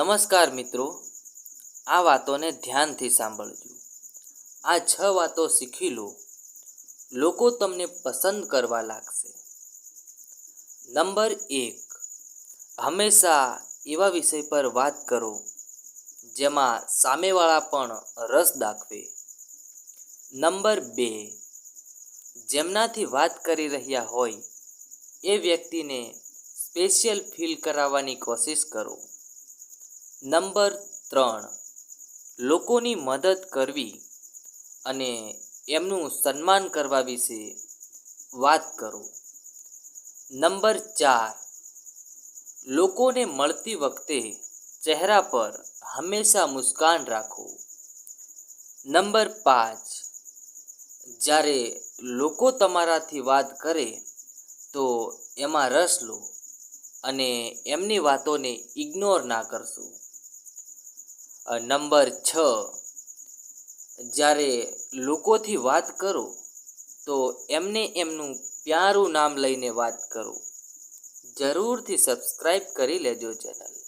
નમસ્કાર મિત્રો, આ વાતોને ધ્યાનથી સાંભળજો. આ છ વાતો શીખી લો. લોકો તમને પસંદ કરવા લાગશે. નંબર એક, હંમેશા એવા વિષય પર વાત કરો, જેમાં સામેવાળા પણ રસ દાખવે. નંબર બે, જેમનાથી વાત કરી રહ્યા હોય, એ વ્યક્તિને સ્પેશિયલ ફીલ કરાવવાની કોશિશ કરો. નંબર ત્રણ. લોકોની મદદ કરવી અને એમનું સન્માન કરવા વિશે વાત કરો. નંબર ચાર. લોકોને મળતી વખતે ચહેરા પર હંમેશા મુસ્કાન રાખો. નંબર પાંચ. જ્યારે લોકો તમારાથી વાત કરે તો એમાં રસ લો અને એમની વાતોને ઇગ્નોર ના કરશો. નંબર છ. જ્યારે લોકોથી વાત કરો, તો એમને એમનું પ્યારું નામ લઈને વાત કરો. જરૂરથી સબસ્ક્રાઈબ કરી લેજો ચેનલ